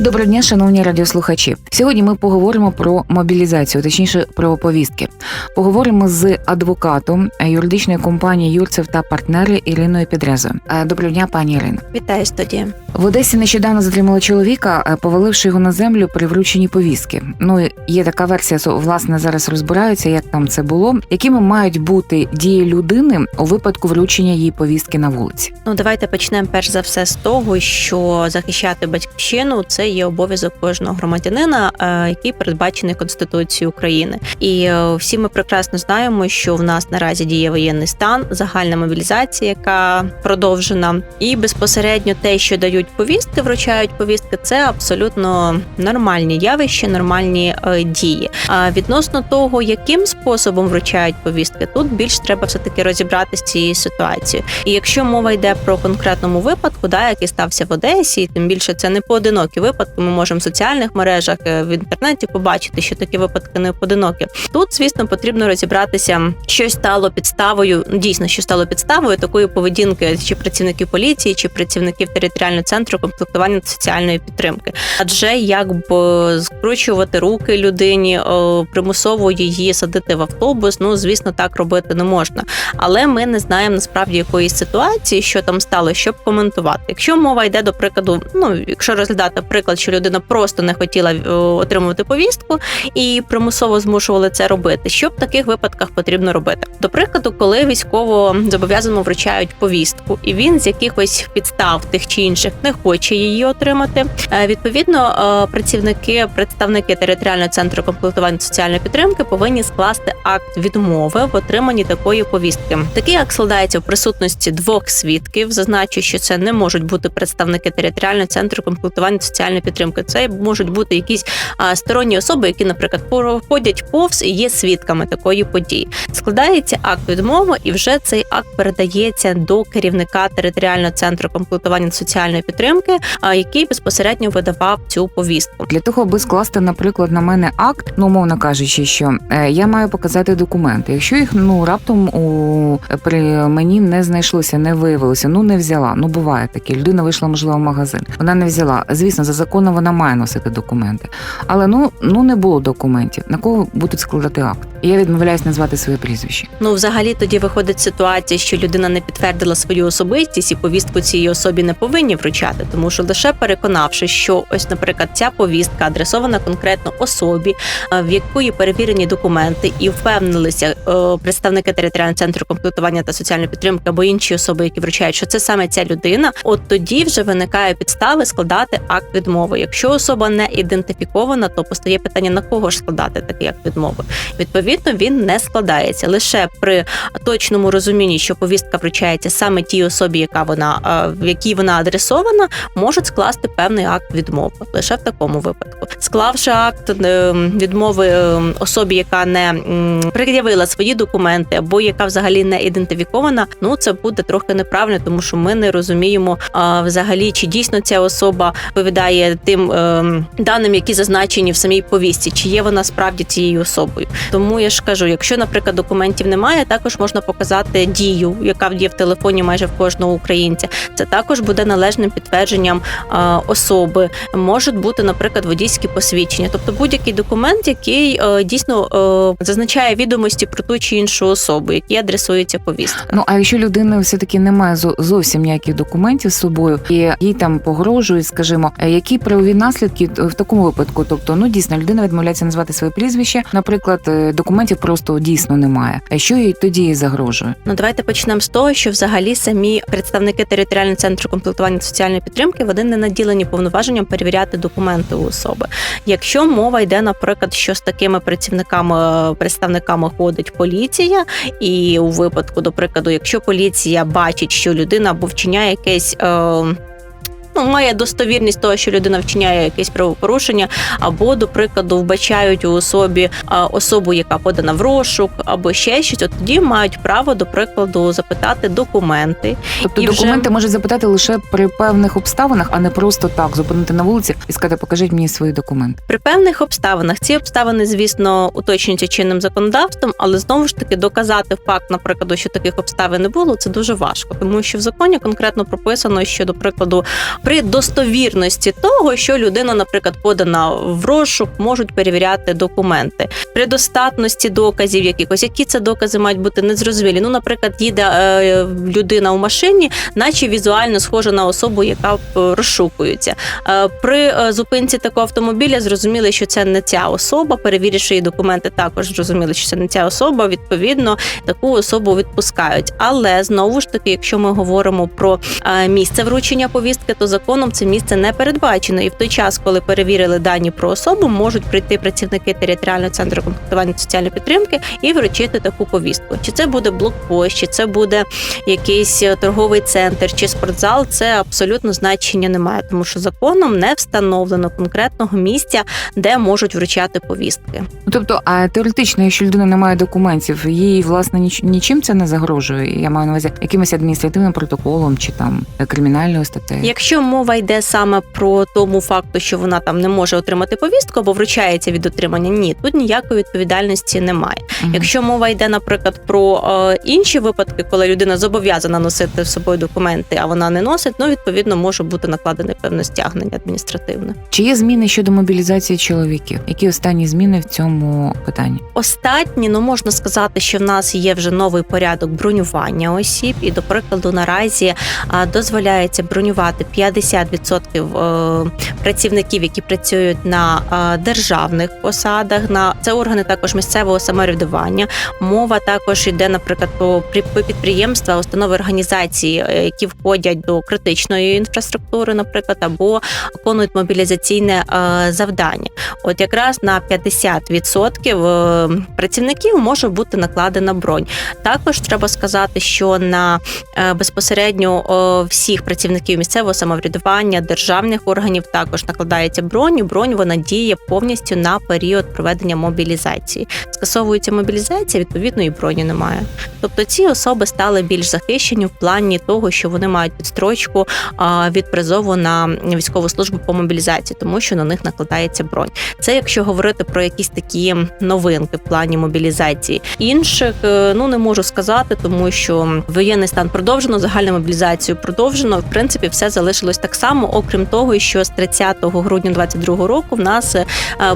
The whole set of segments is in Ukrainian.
Доброго дня, шановні радіослухачі. Сьогодні ми поговоримо про мобілізацію, точніше про повістки. Поговоримо з адвокатом юридичної компанії Юрцев та партнери Іриною Підрезою. Е, Доброго дня, пані Ірино. Вітаю студія. В Одесі нещодавно затримали чоловіка, е, поваливши його на землю при врученні повістки. Ну є така версія, со- власне зараз розбираються, як там це було, якими мають бути дії людини у випадку вручення їй повістки на вулиці. Ну давайте почнемо перш за все з того, що захищати батьківщину це є обов'язок кожного громадянина, е, який передбачений Конституцією України. І е, всі ми прекрасно знаємо, що в нас наразі діє воєнний стан, загальна мобілізація, яка продовжена, і безпосередньо те, що дають повістки, вручають повістки, це абсолютно нормальні явища, нормальні е, дії. А відносно того, яким способом вручають повістки, тут більш треба все таки розібратися з цією ситуацією. І якщо мова йде про конкретному випадку, да, який стався в Одесі, тим більше це не поодинокі випадки. Ми можемо в соціальних мережах е, в інтернеті побачити, що такі випадки не поодинокі. Тут, звісно, потрібно розібратися, що стало підставою. ну, Дійсно, що стало підставою такої поведінки чи працівників поліції, чи працівників територіального центру комплектування соціальної підтримки. Адже якби скручувати руки людині, примусово її садити в автобус. Ну звісно, так робити не можна. Але ми не знаємо насправді якоїсь ситуації, що там стало, щоб коментувати. Якщо мова йде до прикладу, ну якщо розглядати приклад, що людина просто не хотіла е, отримувати повістку і примусово змушували це робити. Що в таких випадках потрібно робити? До прикладу, коли військово зобов'язаному вручають повістку, і він з якихось підстав тих чи інших не хоче її отримати. е, Відповідно, е, працівники, представники територіального центру комплектування соціальної підтримки повинні скласти акт відмови в отриманні такої повістки. Такий акт складається в присутності двох свідків. Зазначу, що це не можуть бути представники територіального центру комплектування та соціальної підтримки. Це можуть бути якісь сторонні особи, які, наприклад, проходять повз і є свідками такої події. Складається акт відмови, і вже цей акт передається до керівника територіального центру комплектування соціальної підтримки, який безпосередньо видавав цю повістку. Для того, аби скласти, наприклад, на мене акт, ну умовно кажучи, що е, я маю показати документи. Якщо їх ну раптом у при мені не знайшлося, не виявилося, ну не взяла. Ну буває таке. Людина вийшла, можливо, в магазин. Вона не взяла. Звісно, за законом вона має носити документи. Але ну ну не було документів. На кого будуть складати акт? І я відмовляюсь назвати своє прізвище. Ну, взагалі, тоді виходить ситуація, що людина не підтвердила свою особистість і повістку цій особі не повинні вручати, тому що лише переконавши, що ось, наприклад, ця повістка адресована конкретно особі, е, в якої перевірені документи, і впевнилися е, представники територіального центру комплектування та соціальної підтримки або інші особи, які вручають, що це саме ця людина. От тоді вже виникає підстави складати акт відмови. Якщо особа не ідентифікована, то постає питання на кого ж складати такий акт відмови. Відповідно, він не складається лише при точному розумінні, що повістка вручається саме тій особі, яка вона е, в якій вона адресована, можуть скласти певний акт відмови лише в такому випадку. Склавши акт е, відмови е, особі, яка не пред'явила свої документи, або яка взагалі не ідентифікована, ну це буде трохи неправильно, тому що ми не розуміємо взагалі, чи дійсно ця особа відповідає тим е, даним, які зазначені в самій повістці, чи є вона справді цією особою. Тому я ж кажу, якщо, наприклад, документів немає, також можна показати дію, яка є в телефоні майже в кожного українця. Це також буде належним підтвердженням а, особи. Можуть бути, наприклад, водійські посвідчення, тобто будь-який документ, який е, дійсно е, зазначає відомості про ту чи іншу особу, якій адресується повістка. Ну а якщо людина все таки немає зо- зовсім ніяких документів з собою, і їй там погрожують, скажімо, е, які правові наслідки в такому випадку? Тобто, ну дійсно людина відмовляється назвати своє прізвище, наприклад, е, документів просто дійсно немає. А що їй тоді загрожує? Ну давайте почнемо з того, що взагалі самі представники територіального центру комплектування соціальної підтримки вони не наділені повноваженням перевіряти документи у особи. Якщо мова йде, наприклад, що з такими працівниками представниками ходить поліція, і у випадку, до прикладу, якщо поліція бачить, що людина або вчиняє якесь. Е, ну має достовірність того, що людина вчиняє якесь правопорушення, або, до прикладу, вбачають у особі особу, яка подана в розшук, або ще щось. От тоді мають право, до прикладу, запитати документи. Тобто І вже- документи можуть запитати лише при певних обставинах, а не просто так зупинити на вулиці і сказати, покажіть мені свої документи. При певних обставинах ці обставини, звісно, уточнюються чинним законодавством, але знову ж таки доказати факт, наприклад, що таких обставин не було, це дуже важко, тому що в законі конкретно прописано, що до прикладу, при достовірності того, що людина, наприклад, подана в розшук, можуть перевіряти документи. При достатності доказів якихось, які це докази мають бути незрозумілі. Ну, наприклад, їде е, людина у машині, наче візуально схожа на особу, яка е, розшукується. Е, При е, зупинці такого автомобіля зрозуміли, що це не ця особа. Перевіривши її документи, також зрозуміли, що це не ця особа. Відповідно, таку особу відпускають. Але знову ж таки, якщо ми говоримо про е, місце вручення повістки, то законом це місце не передбачено. І в той час, коли перевірили дані про особу, можуть прийти працівники територіального центру комплектування соціальної підтримки і вручити таку повістку. Чи це буде блокпост, чи це буде якийсь е, торговий центр чи спортзал, це абсолютно значення немає, тому що законом не встановлено конкретного місця, де можуть вручати повістки. Тобто, а теоретично, якщо людина не має документів, їй власне ніч- нічим це не загрожує. Я маю на увазі якимось адміністративним протоколом чи там кримінальною статтею. Якщо мова йде саме про тому факту, що вона там не може отримати повістку або вручається від отримання, ні, тут ніякої відповідальності немає. Мгм. Якщо мова йде, наприклад, про е, інші випадки, коли людина зобов'язана носити з собою документи, а вона не носить, ну відповідно може бути накладене певне стягнення адміністративне. Чи є зміни щодо мобілізації чоловіків? Які останні зміни в цьому питанні? Останні, ну можна сказати, що в нас є вже новий порядок бронювання осіб, і до прикладу, наразі дозволяється бронювати 50% е, працівників, які працюють на державних посадах. На це органи також місцевого самоврядування. Мова також йде, наприклад, про при- підприємства, установи організації, е, які входять до критичної інфраструктури, наприклад, або виконують мобілізаційне е, завдання. От якраз на 50% е, працівників може бути накладена бронь. Також треба сказати, що на е, безпосередньо е, всіх працівників місцевого самоврядування, державних органів також накладається бронь. і Бронь вона діє повністю на період проведення мобілізації. Скасовується мобілізація, відповідно, і броні немає. Тобто ці особи стали більш захищені в плані того, що вони мають підстрочку від призову на військову службу по мобілізації, тому що на них накладається бронь. Це якщо говорити про якісь такі новинки в плані мобілізації. Інших е, ну не можу сказати, тому що воєнний стан продовжено, загальну мобілізацію продовжено. В принципі, все залишилось так само, окрім того, що з 30 грудня 2022 року в нас е,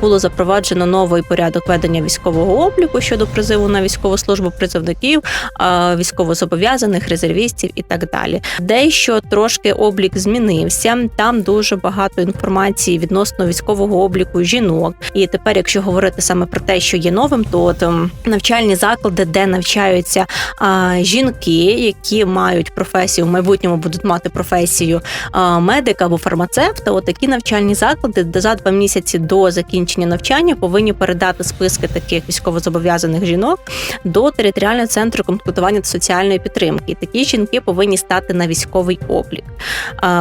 було запроваджено новий порядок ведення військового обліку щодо призиву на військову службу призовників, е, військовозобов'язаних, резервістів і так далі. Дещо трошки облік змінився. Там дуже багато інформації відносно військового обліку жінок. І тепер, якщо говорити саме про те, що є новим, то от, ем, навчальні заклади, де навчаються а, жінки, які мають професію в майбутньому будуть мати професію медика або фармацевта. От такі навчальні заклади, де за два місяці до закінчення навчання повинні передати списки таких військовозобов'язаних жінок до територіального центру комплектування та соціальної підтримки. Такі жінки повинні стати на військовий облік.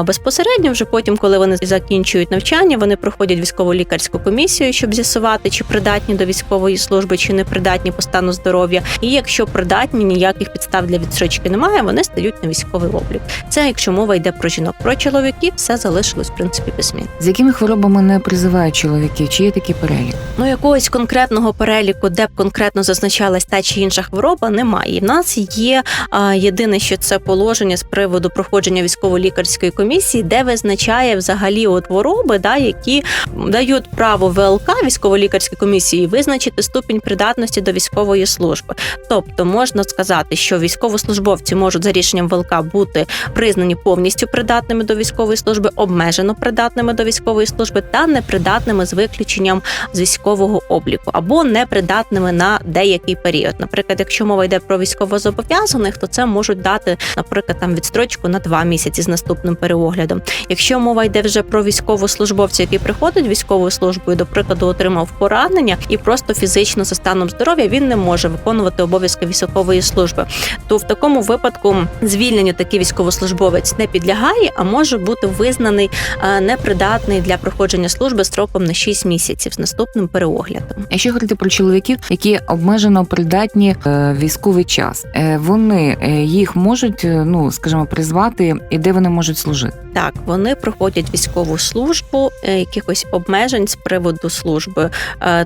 Безпосередньо, вже потім, коли вони закінчують навчання, вони проходять військово-лікарську комісію, щоб з'ясувати, чи придатні до військової служби, чи не придатні по стану здоров'я. І якщо придатні, ніяких підстав для відстрочки немає, вони стають на військовий облік. Це якщо мова йде про жінок. Про чоловіків все залишилось в принципі без змін. З якими хворобами не призивають чоловіків? Чи є такий перелік? Ну, якогось конкретного переліку, де б конкретно зазначалась та чи інша хвороба, немає. І в нас є а, єдине, що це положення з приводу проходження військово-лікарської комісії, де визначає взагалі от хвороби, да, які дають право ВЛК військово-лікарській комісії визначити ступінь придатності до військової служби. Тобто можна сказати, що військовослужбовці можуть за рішенням ВЛК бути признані повністю придатними до військової служби, обмежено придатними до військової служби та непридатними з виключенням з військового обліку або непридатними на деякий період. Наприклад, якщо мова йде про військовозобов'язаних, то це можуть дати, наприклад, там відстрочку на два місяці з наступним переоглядом. Якщо мова йде вже про військовослужбовця, який приходить військовою службою, до прикладу, отримав поранення і просто фізично за станом здоров'я він не може виконувати обов'язки військової служби, то в такому випадку звільненню такий військовослужбовець не підлягає, а може бути визнаний е, непридатний для проходження служби строком на 6 місяців з наступним переоглядом. Якщо говорити про чоловіків, які обмежено придатні е, військовий час, е, вони їх можуть, ну скажімо, призвати, і де вони можуть служити? Так, вони проходять військову службу, якихось обмежень з приводу служби.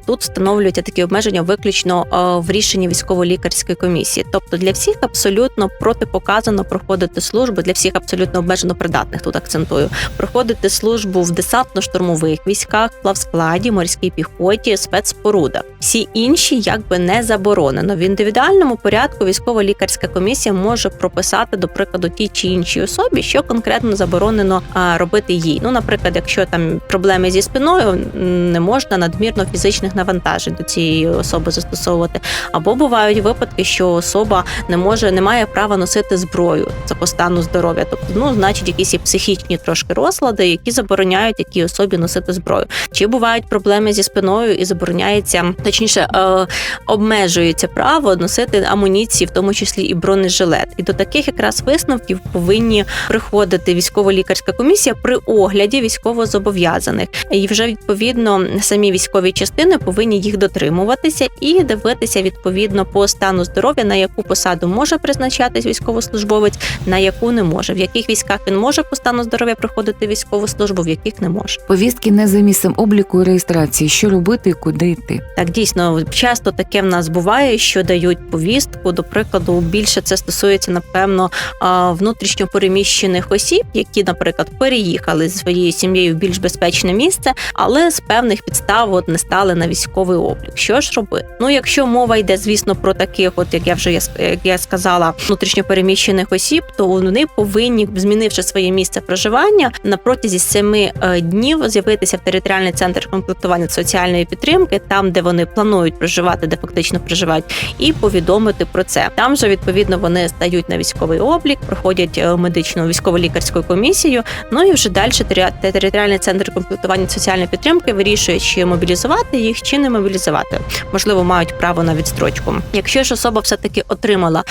Тут встановлюються такі обмеження виключно в рішенні військово-лікарської комісії. Тобто для всіх абсолютно протипоказано проходити службу, для всіх абсолютно обмежено придатних. Тут акцентую проходити службу в десантно-штурмових військах, плавскладі, морській піхоті, спецспорудах. Всі інші якби не заборонено. В індивідуальному порядку військово-лікарська комісія може прописати, до прикладу, тій чи іншій особі, що конкретно заборонено робити їй. Ну, наприклад, якщо там проблеми зі спиною, не можна надмірно фізичних навантажень до цієї особи застосовувати. Або бувають випадки, що особа не може, не має права носити зброю це по стану здоров'я. Тобто, ну, значить, якісь психічні трошки розлади, які забороняють такій особі носити зброю. Чи бувають проблеми зі спиною і забороняється, точніше, е, обмежується право носити амуніції, в тому числі і бронежилет. І до таких якраз висновків повинні приходити військово-лікарська комісія при огляді військовозобов'язаних. І вже відповідно самі військові частини повинні їх дотримуватися і дивитися відповідно по стану здоров'я, на яку посаду може призначатись військовослужбовець, на яку не може, в яких військах він може по стану здоров'я проходити військову службу, в яких не може. Повістки не за місцем обліку і реєстрації. Що робити і куди йти? Так дійсно часто таке в нас буває, що дають повістку. До прикладу, більше це стосується напевно а, внутрішньо переміщених осіб, які, наприклад, переїхали з своєю сім'єю в більш безпечне місце, але з певних підстав от не стали на військовий облік. Що ж робити? Ну, якщо мова йде, звісно, про таких, от як я вже як я сказала, внутрішньо переміщених осіб, то вони повинні, змінивши своє місце проживання, на протязі семи е, днів з'явитися в територіальний центр комплектування соціальної підтримки, там де вони планують проживати, де фактично проживають, і повідомити про це. Там же відповідно вони стають на військовий облік, проходять е, медичну військово-лікарську комісію. Ну і вже далі територіальний центр комплектування соціальної підтримки вирішує, чи мобілізувати їх, чи не мобілізувати. Можливо, мають право на відстрочку. Якщо ж особа все таки отримала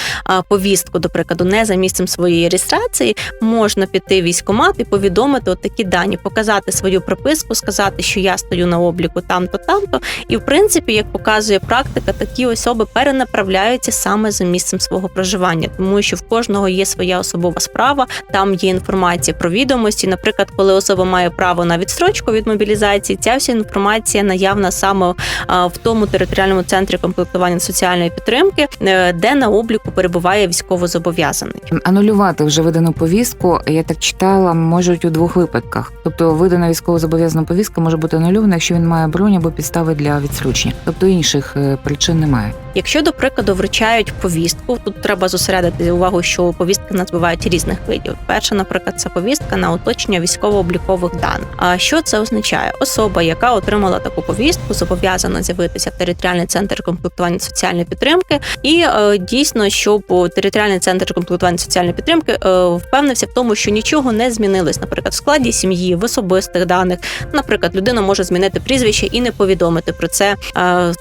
повістку, до прикладу, не за місцем своєї реєстрації, можна піти в військкомат і повідомити от такі дані, показати свою прописку, сказати, що я стою на обліку там-то, там-то. І в принципі, як показує практика, такі особи перенаправляються саме за місцем свого проживання, тому що в кожного є своя особова справа. Там є інформація про відомості. Наприклад, коли особа має право на відстрочку від мобілізації, ця вся інформація наявна саме в тому територіальному центрі комплектування соціальної підтримки, е, де на обліку перебуває військовозобов'язаний. Анулювати вже видану повістку, я так читала, можуть у двох випадках. Тобто видана військовозобов'язана повістка може бути анульована, якщо він має бронь або підстави для відсрочення. Тобто інших е, причин немає. Якщо, до прикладу, вручають повістку, тут треба зосередити увагу, що повістки в різних видів. Перша, наприклад, це повістка на уточнення військово-облікових даних. А що це означає? Особа, яка отримала таку повістку, зобов'язана з'явитися в територіальний центр комплектування соціальної підтримки, і е, дійсно, щоб територіальний центр комплектування соціальної підтримки е, впевнився в тому, що нічого не змінилось, наприклад, в складі сім'ї, в особистих даних. Наприклад, людина може змінити прізвище і не повідомити про це е,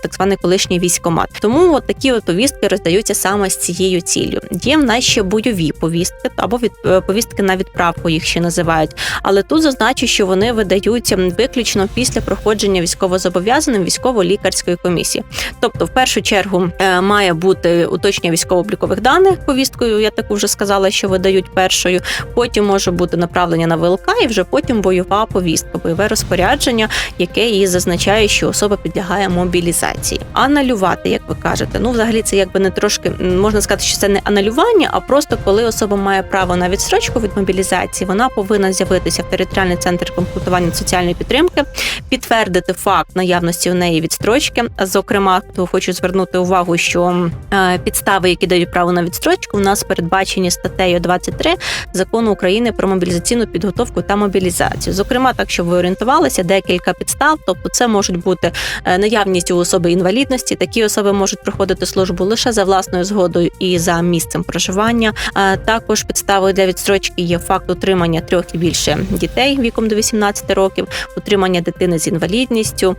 так званий колишній військомат. Тому от такі от повістки роздаються саме з цією ціллю. Є в нас ще бойові повістки або від е, повістки на відправку їх ще називають. Але тут зазначу, що вони видаються виключно після проходження військовозобов'язаним військово-лікарської комісії. Тобто, в першу чергу е, має бути уточнення військово-облікових даних повісткою. Я так вже сказала, що видають першою. Потім може бути направлення на ВЛК, і вже потім бойова повістка, бойове розпорядження, яке її зазначає, що особа підлягає мобілізації. Аналювати, як ви кажете, ну взагалі це якби не трошки можна сказати, що це не аналювання, а просто коли особа має право на відстрочку від мобілізації, вона повинна з'явитися в територіальний центр комплектування соціальної підтримки, підтвердити факт наявності у неї відстрочки. Зокрема, то хочу звернути увагу, що е, підстави, які дають право на відстрочку, у нас передбачені статтею 23 закону України про мобілізаційну підготовку та мобілізацію. Зокрема, так щоб ви орієнтувалися, декілька підстав, тобто це можуть бути е, наявність у особи інвалідності. Такі особи можуть проходити службу лише за власною згодою і за місцем проживання. Е, Також підставою для відстрочки є факт утримання трьох і більше дітей віком до 18 років, утримання дитини з інвалідністю,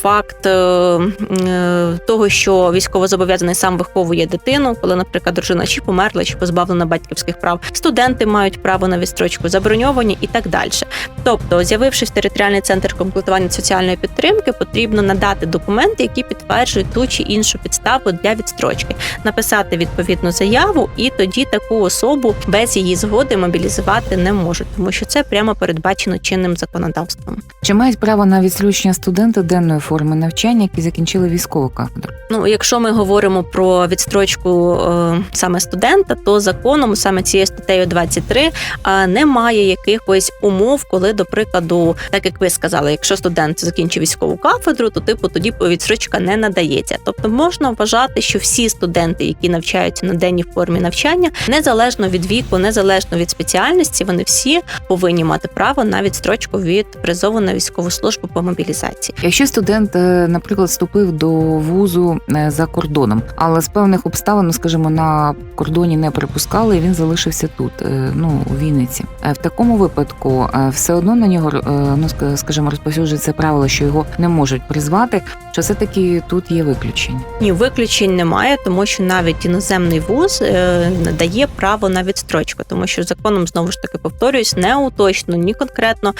факт е, того, що військовозобов'язаний сам виховує дитину, коли, наприклад, дружина чи померла, чи позбавлена батьківських прав. Студенти мають право на відстрочку, заброньовані і так далі. Тобто, з'явившись в територіальний центр комплектування соціальної підтримки, потрібно надати документи, які підтверджують ту чи іншу підставу для відстрочки, написати відповідну заяву, і тоді таку особу без її згоди мобілізувати не можуть, тому що це прямо передбачено чинним законодавством. Чи мають право на відстрочення студенти денної форми навчання, які закінчили військову кафедру? Ну, якщо ми говоримо про відстрочку е, саме студента, то законом, саме цією статтею 23, е, немає якихось умов, коли, до прикладу, так як ви сказали, якщо студент закінчив військову кафедру, то типу тоді відстрочка не надається. Тобто можна вважати, що всі студенти, які навчаються на денній формі навчання, незалежно від віку, незалежно від спеціальності, вони всі повинні мати право на відстрочку від призову на військову службу по мобілізації. Якщо студент, е, наприклад, вступив до вузу е, за кордоном, але з певних обставин, ну скажімо, на кордоні не припускали, він залишився тут, е, ну у Вінниці. Е, В такому випадку е, все одно на нього, е, ну ска- скажімо, розповсюджується правило, що його не можуть призвати. Чи все таки тут є виключення? Ні, виключень немає, тому що навіть іноземний вуз надає право на відстрочку, тому що законом знову ж таки повторююсь, не уточно, ні конкретно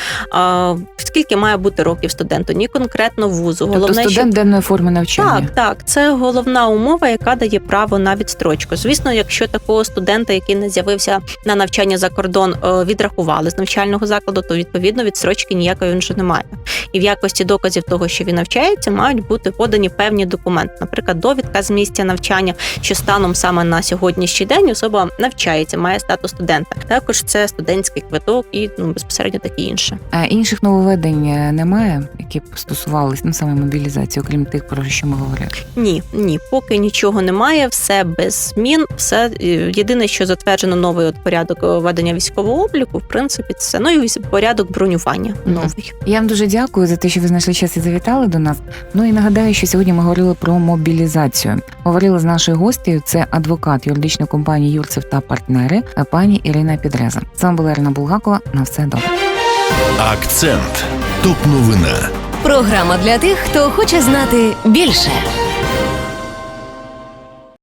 скільки має бути років студенту, ні конкретно вузу. тобто Головне, студент денної форми навчання. так, так, це головна умова, яка дає право на відстрочку. Звісно, якщо такого студента, який не з'явився на навчання за кордон, відрахували з навчального закладу, то відповідно відстрочки ніякої він вже немає. І в якості доказів того, що він навчається, мають бути подані певні документи, наприклад, довідка з місця навчання, що станом саме на сьогоднішній день особа навчається, має статус студента. Також це студентський квиток і ну безпосередньо таке інше. А інших нововведень е, немає, які б стосувалися ну, саме мобілізації, окрім тих, про що ми говорили. Ні, ні, поки нічого немає, все без змін. Все е, єдине, що затверджено новий от порядок е, ведення військового обліку, в принципі, це ну і порядок бронювання новий. Я вам дуже дякую за те, що ви знайшли час і завітали до нас. Ну і нагадаю, що сьогодні ми говорили про мобілізацію. Говорили з нашою гостею. Це адвокат юридичної компанії Юрцев та партнери, пані Ірина Підреза. З вами була Ірина Булгакова. На все добре. Акцент. Топ новина. Програма для тих, хто хоче знати більше.